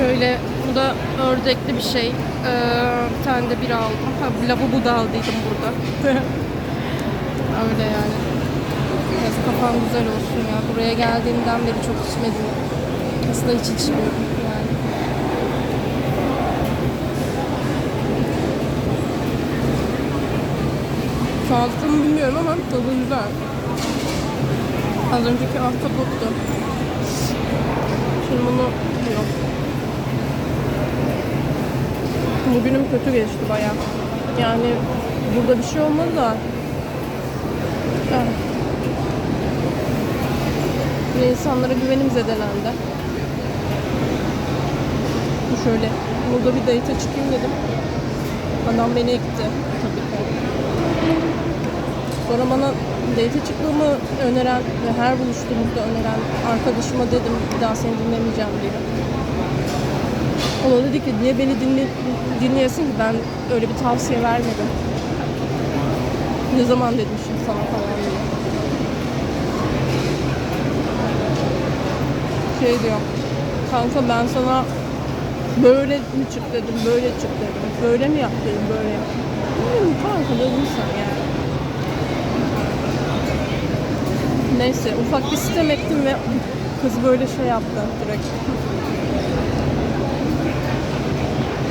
Şöyle bu da ördekli bir şey. Ee, bir tane de bir aldım. Ha, lavabo da aldıydım burada. Öyle yani. Biraz kafam güzel olsun ya. Buraya geldiğimden beri çok içmedim. Aslında hiç içmiyorum yani. Sağlıklı bilmiyorum ama tadı güzel. Az önceki ahtapottu. Şimdi bunu yok. Bugünüm kötü geçti baya. Yani burada bir şey olmadı da. Ah. Ve insanlara güvenim zedelendi. Şöyle burada bir date çıkayım dedim. Adam beni ekti. Tabii ki. Sonra bana date çıkmamı öneren ve her buluştuğumuzda öneren arkadaşıma dedim bir daha seni dinlemeyeceğim diye. O da dedi ki niye beni dinle, dinleyesin ki ben öyle bir tavsiye vermedim. Ne zaman demişim sana falan diye. Şey diyor. Kanka ben sana böyle mi çık dedim, böyle çık dedim. Böyle mi yap dedim, böyle yap. Dedim kanka dedim yani. Neyse ufak bir sistem ettim ve kız böyle şey yaptı direkt.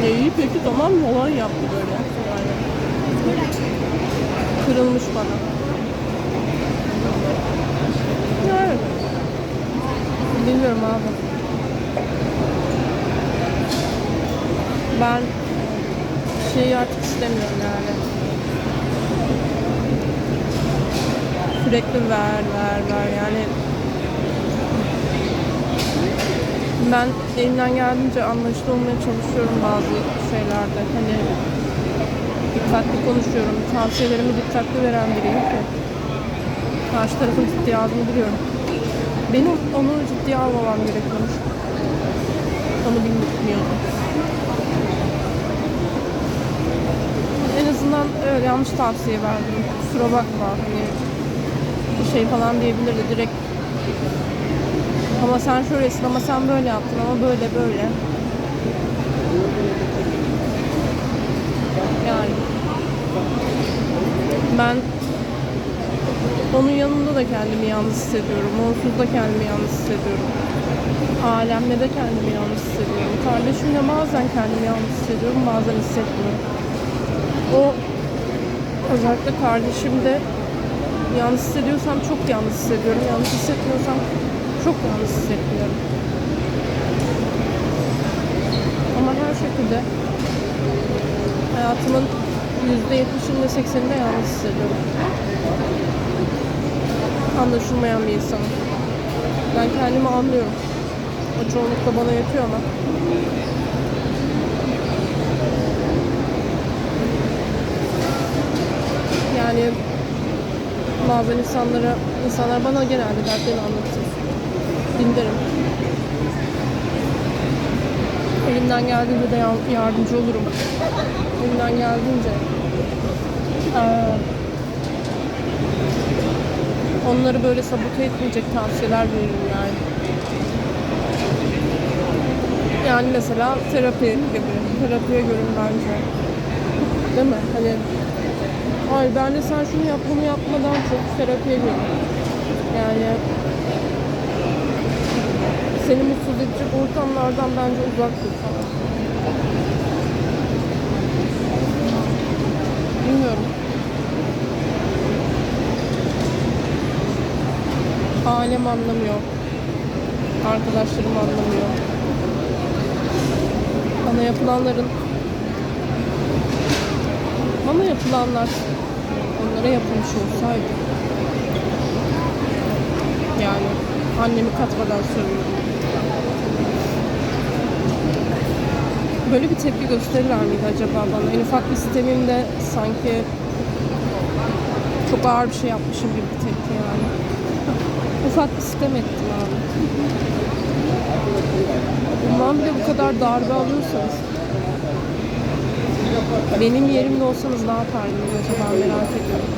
İyi peki tamam olan yaptı böyle. Kırılmış bana. Yani. Bilmiyorum abi. Ben şeyi artık istemiyorum yani. Sürekli ver ver ver yani ben elimden geldiğince anlaşılı olmaya çalışıyorum bazı şeylerde. Hani dikkatli konuşuyorum. Tavsiyelerimi dikkatli veren biriyim ki. Karşı tarafın ciddiye aldığını biliyorum. Benim onu ciddiye almamam gerekiyormuş. Onu bilmiyordum. En azından öyle yanlış tavsiye verdim. Kusura bakma. Hani bir şey falan diyebilirdi direkt ama sen şöylesin ama sen böyle yaptın ama böyle böyle. Yani ben onun yanında da kendimi yalnız hissediyorum. Onsuz da kendimi yalnız hissediyorum. Alemle de kendimi yalnız hissediyorum. Kardeşimle bazen kendimi yalnız hissediyorum, bazen hissetmiyorum. O özellikle kardeşimde yalnız hissediyorsam çok yalnız hissediyorum. Yalnız hissetmiyorsam çok yalnız hissetmiyorum. Ama her şekilde hayatımın %70'inde 80'inde yalnız hissediyorum. Anlaşılmayan bir insanım. Ben kendimi anlıyorum. O çoğunlukla bana yetiyor ama. Yani bazen insanlara, insanlar bana genelde dertlerini anlatır dinlerim. Elimden geldiğince de ya- yardımcı olurum. Elimden geldiğince. Ee, onları böyle sabote etmeyecek tavsiyeler veririm yani. Yani mesela terapi gibi. Terapiye görün bence. Değil mi? Hani Ay ben de sen şunu yap bunu yapmadan çok terapiye görün. Yani seni mutsuz edecek ortamlardan bence uzak dur falan. Bilmiyorum. Ailem anlamıyor. Arkadaşlarım anlamıyor. Bana yapılanların bana yapılanlar onlara yapılmış olsaydı yani annemi katmadan söylüyorum. Böyle bir tepki gösterirler miydi acaba bana? En ufak bir sistemimde sanki çok ağır bir şey yapmışım gibi bir tepki yani. ufak bir sistem ettim abi. Bundan bile bu kadar darbe alıyorsanız benim yerimde olsanız ne yapardınız acaba merak ediyorum.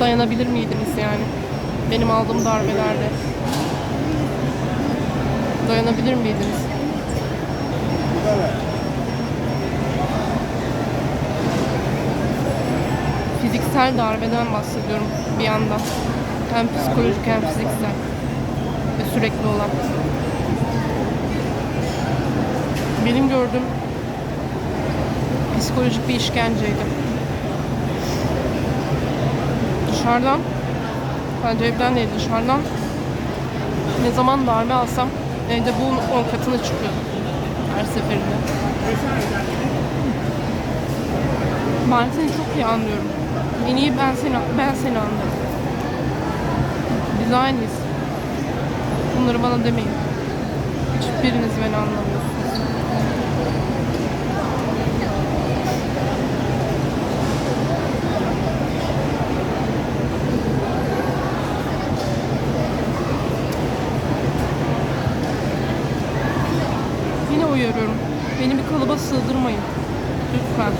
Dayanabilir miydiniz yani? Benim aldığım darbelerde. Dayanabilir miydiniz? Fiziksel darbeden bahsediyorum bir yandan. Hem psikolojik hem fiziksel. Ve sürekli olan. Benim gördüğüm psikolojik bir işkenceydi. Dışarıdan, bence evden değil dışarıdan ne zaman darbe alsam evde bunun 10 katına çıkıyor her seferinde. Ben seni çok iyi anlıyorum. En iyi ben seni, ben seni anlıyorum. Biz aynıyız. Bunları bana demeyin. Hiçbiriniz beni anlamıyorsunuz. Yine uyarıyorum. Beni bir kalıba sığdırmayın. Lütfen.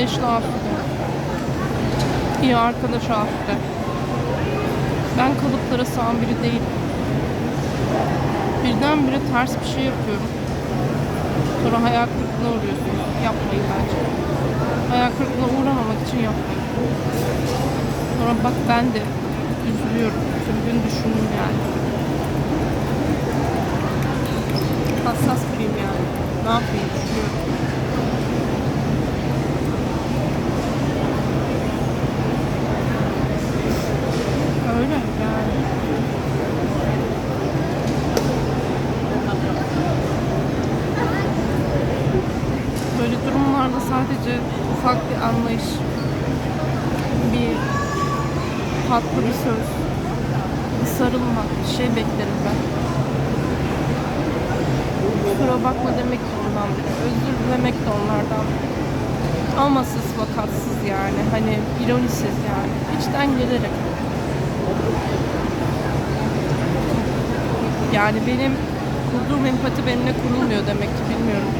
Anlayışlı affedin. İyi arkadaş affedin. Ben kalıplara sığan biri değilim. Birdenbire ters bir şey yapıyorum. Sonra hayal kırıklığına uğruyorsunuz. Yapmayın bence. Hayal kırıklığına uğramamak için yapmayın. Sonra bak ben de üzülüyorum. Üzüldüğünü düşündüm yani. Hassas biriyim yani. Ne yapayım? Üzülüyorum. Öyle yani. Böyle durumlarda sadece ufak bir anlayış, bir tatlı bir söz, bir sarılmak, bir şey beklerim ben. Kusura bakma demek de biri, özür dilemek de onlardan biri. Amasız vakatsız yani, hani ironisiz yani, içten gelerek. Yani benim kurduğum empati benimle kurulmuyor demek ki bilmiyorum.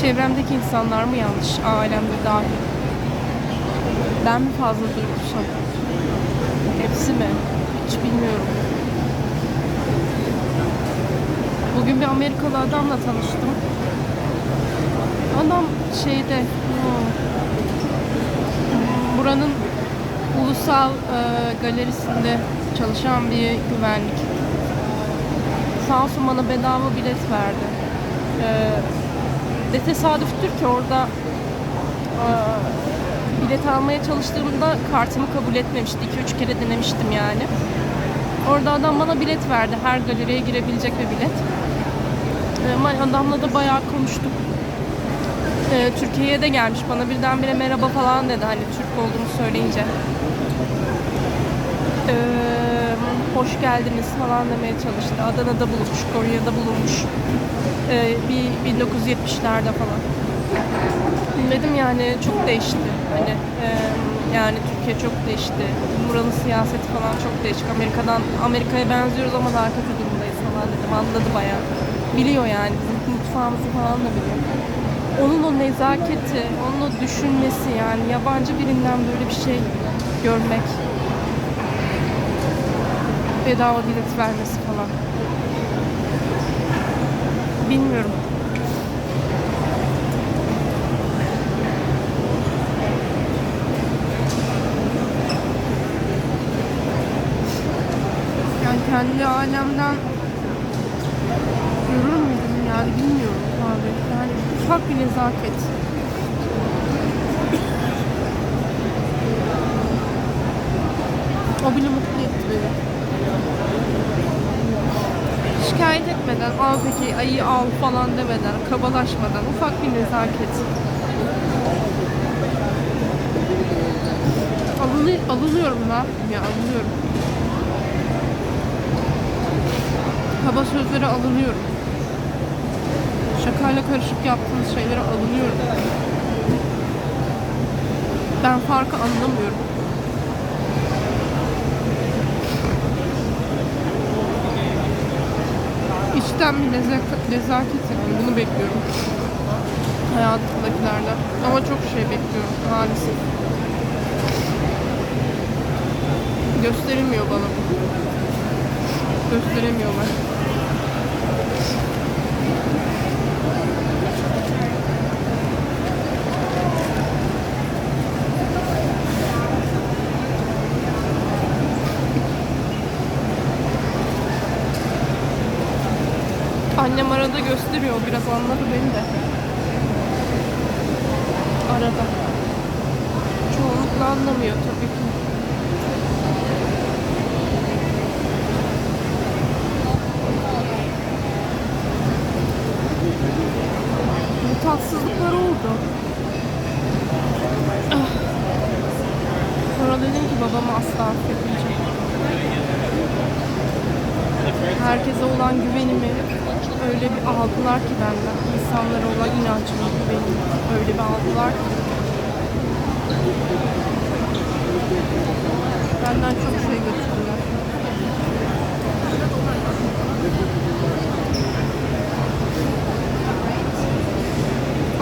Çevremdeki insanlar mı yanlış? Ailemde dahil. Ben mi fazla duygusal? Hepsi mi? Hiç bilmiyorum. Bugün bir Amerikalı adamla tanıştım. Adam şeyde hmm, buranın ulusal e, galerisinde çalışan bir güvenlik. Sağ olsun bana bedava bilet verdi. E, ve tesadüftür ki orada e, bilet almaya çalıştığımda kartımı kabul etmemişti. 2-3 kere denemiştim yani. Orada adam bana bilet verdi. Her galeriye girebilecek bir bilet. E, adamla da bayağı konuştuk. E, Türkiye'ye de gelmiş. Bana birdenbire merhaba falan dedi. Hani Türk olduğunu söyleyince. E, hoş geldiniz falan demeye çalıştı. Adana'da bulunmuş, Konya'da bulunmuş. E, bir 1970'lerde falan. Dedim yani çok değişti. Hani e, yani Türkiye çok değişti. Buranın siyaseti falan çok değişik. Amerika'dan Amerika'ya benziyoruz ama daha kötü durumdayız falan dedim. Anladı bayağı. Biliyor yani mutfağımızı falan da biliyor. Onun o nezaketi, onun o düşünmesi yani yabancı birinden böyle bir şey görmek. Bedava bilet vermesi falan. Bilmiyorum. Yani kendi alemden görür müydüm yani bilmiyorum abi. Yani ufak bir nezaket. O bile mutlu etti beni. Şikayet etmeden, al peki ayı al falan demeden, kabalaşmadan ufak bir nezaket. Alını, alınıyorum ben. Ya alınıyorum. Kaba sözlere alınıyorum. Şakayla karışık yaptığınız şeylere alınıyorum. Ben farkı anlamıyorum. İçten bir nezaket yani bunu bekliyorum. Hayatımdakilerden. Ama çok şey bekliyorum maalesef. Gösterilmiyor bana bu. Gösteremiyorlar. Annem arada gösteriyor. Biraz anladı beni de. Arada. Çoğunlukla anlamıyor tabii ki. Bu tatsızlıklar oldu. Ah. Sonra dedim ki babamı asla affetmeyeceğim. Herkese olan güvenimi öyle bir aldılar ki benden. İnsanlara olan inancımı, güvenimi öyle bir aldılar ki. Benden çok şey götürdüler.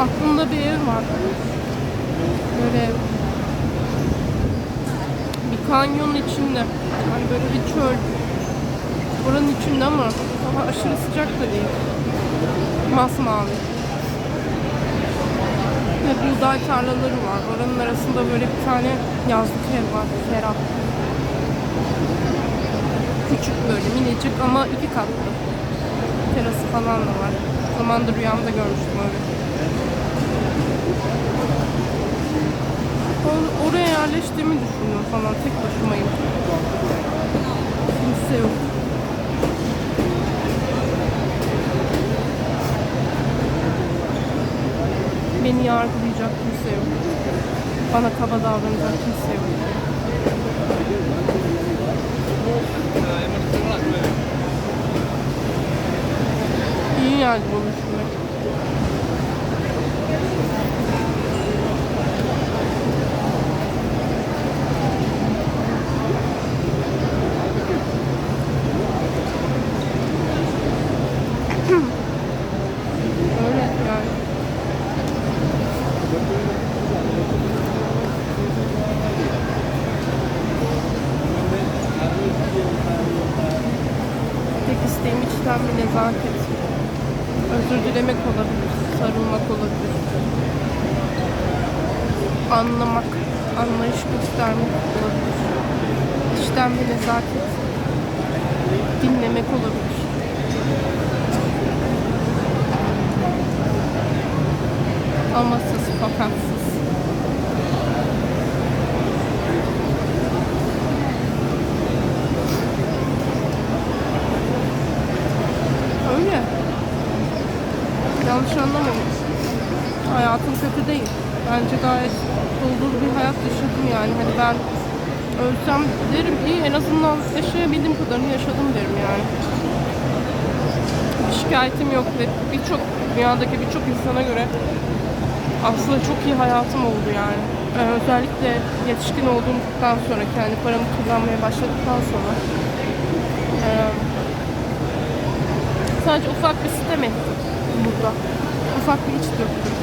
Aklımda bir ev var. Böyle bir kanyonun içinde. Hani böyle bir çöl. Oranın içinde ama hava aşırı sıcak da değil. Masmavi. Ve buğday tarlaları var. Oranın arasında böyle bir tane yazlık ev var. Ferah. Küçük böyle minicik ama iki katlı. Terası falan da var. Zamanında rüyamda görmüştüm öyle. Or- Oraya yerleştiğimi düşünüyorum falan. Tek başımayım. Kimse yok. Beni yargılayacak kimse yok. Bana kaba davranacak kimse yok. İyi geldi bunu düşünmek. Öyle yani. Tek isteğim içten bir nezaket. Özür dilemek olabilir, sarılmak olabilir. Anlamak, anlayış göstermek olabilir. Bir nezaket. Dinlemek olabilir. Amasız, fakatsız. Öyle. Yanlış anlamayın. Hayatım kötü değil. Bence gayet dolu bir hayat yaşadım yani. Hani ben ölsem derim ki en azından yaşayabildiğim kadarını yaşadım derim yani. Bir şikayetim yok ve birçok dünyadaki birçok insana göre aslında çok iyi hayatım oldu yani. Ee, özellikle yetişkin olduktan sonra kendi paramı kazanmaya başladıktan sonra ee, sadece ufak bir sitem ettim burada. Ufak bir iç döktüm.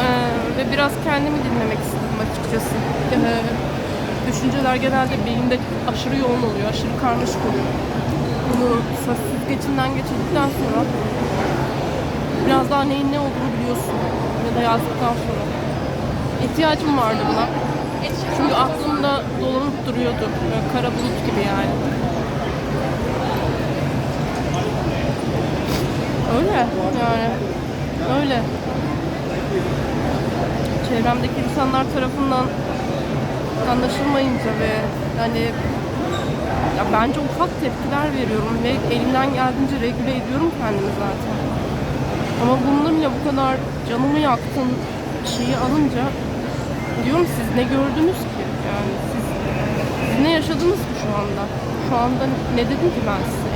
Ee, ve biraz kendimi dinlemek istedim açıkçası. Ee, düşünceler genelde beyinde aşırı yoğun oluyor, aşırı karmaşık oluyor. Bunu söz süzgecinden geçirdikten sonra biraz daha neyin ne olduğunu biliyorsun ya da yazdıktan sonra. İhtiyacım vardı buna. Çünkü aklımda dolanıp duruyordu. Böyle kara bulut gibi yani. Öyle yani. Öyle. Çevremdeki insanlar tarafından anlaşılmayınca ve hani ya bence ufak tepkiler veriyorum ve elimden geldiğince regüle ediyorum kendimi zaten. Ama bunda bile bu kadar canımı yaktın şeyi alınca diyorum siz ne gördünüz ki? Yani siz, siz ne yaşadınız ki şu anda? Şu anda ne dedim ki ben size?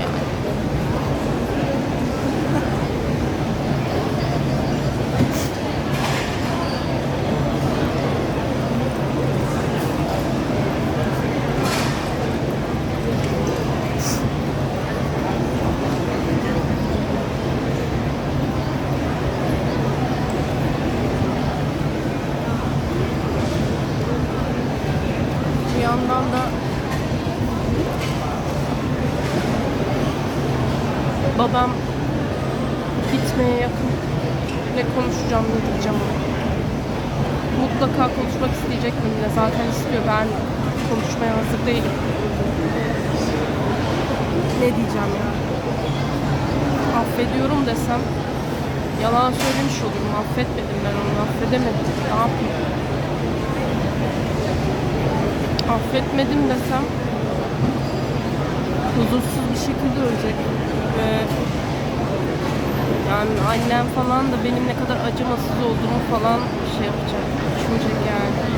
Ben konuşmaya hazır değilim. Ne diyeceğim ya? Affediyorum desem yalan söylemiş olurum. Affetmedim ben onu. Affedemedim. Ne yapayım? Affetmedim desem huzursuz bir şekilde ölecek. Ve yani annem falan da benim ne kadar acımasız olduğumu falan şey yapacak. Düşünecek yani.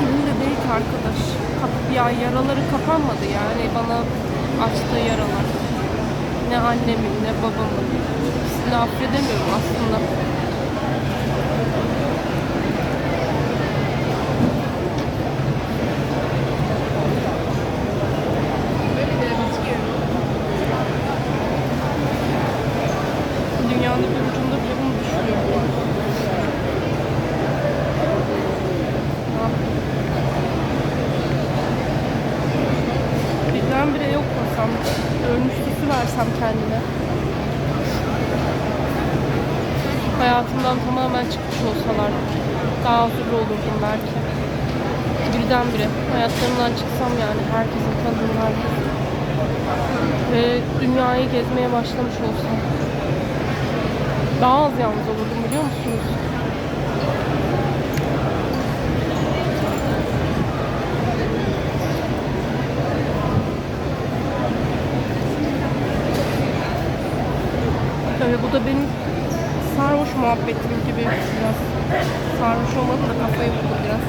Günde değil ki arkadaş. Kap- ya yaraları kapanmadı yani bana açtığı yaralar. Ne annemin ne babamın. İkisini de affedemiyorum aslında. Dünyanın bir ucunda bile bunu düşünüyorum. Ah. Birdenbire ölmüş hissi versem kendime. Hayatımdan tamamen çıkmış olsalar daha huzurlu olurdum belki. Birdenbire hayatlarından çıksam yani herkesin tanıdığım herkes. Ve dünyayı gezmeye başlamış olsam. Daha az yalnız olurdum biliyor musunuz? Tabii bu da benim sarhoş muhabbetim gibi biraz. Sarhoş olmadı da kafayı vurdu biraz.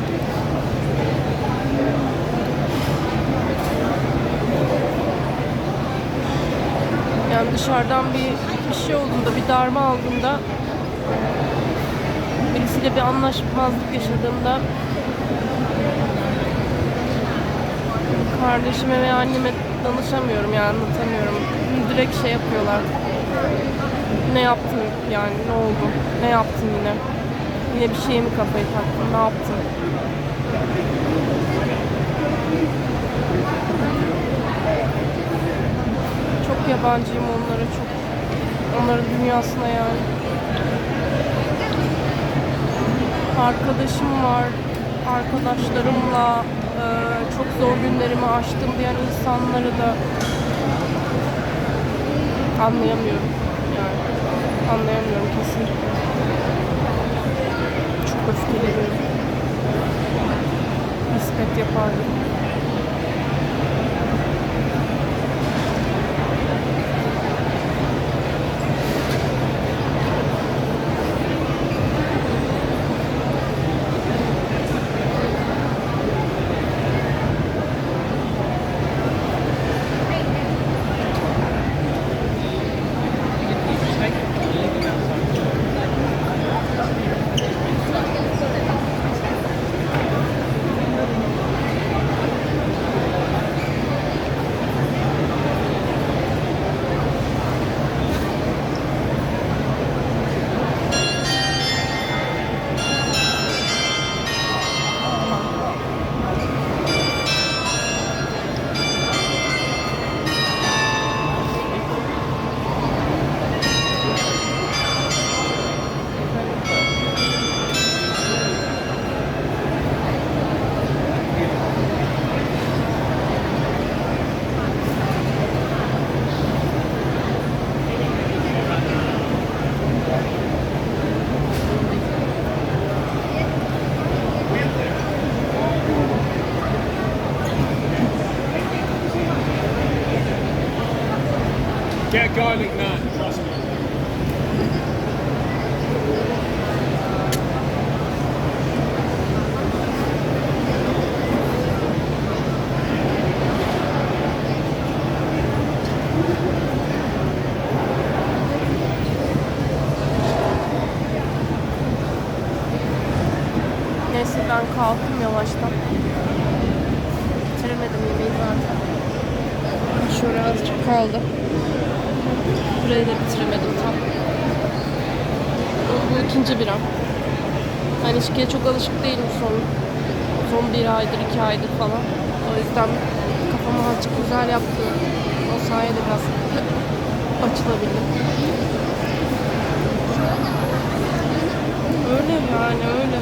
Yani dışarıdan bir, bir şey olduğunda, bir darma aldığında birisiyle bir anlaşmazlık yaşadığımda kardeşime ve anneme danışamıyorum yani anlatamıyorum. Direkt şey yapıyorlar. Ne yaptın yani ne oldu? Ne yaptın yine? Yine bir şeye mi kafayı taktın? Ne yaptın? Çok yabancıyım onlara çok. Onların dünyasına yani. Arkadaşım var. Arkadaşlarımla e, çok zor günlerimi aştım diyen insanları da anlayamıyorum. Anlayamıyorum kesinlikle. Çok öfkeleniyorum. Nispet yapardım. Neyse ben kalkayım yavaştan. Bitiremedim yemeği zaten. Şöyle azıcık kaldı. Burayı da bitiremedim tam. Bu ikinci biram. Ben içkiye çok alışık değilim son Son bir aydır, iki aydır falan. O yüzden kafamı azıcık güzel yaptı. O sayede biraz açılabildim. Öyle yani öyle.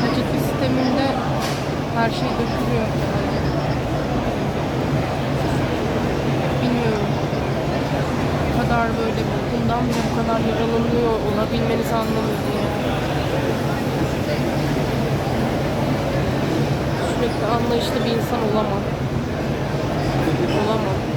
Paketli sisteminde her şey dökülüyor yani. Bilmiyorum. Bu kadar böyle bundan bile bu kadar yaralanıyor olabilmenizi anlamıyorum. Sürekli anlayışlı bir insan olamam. Olamam.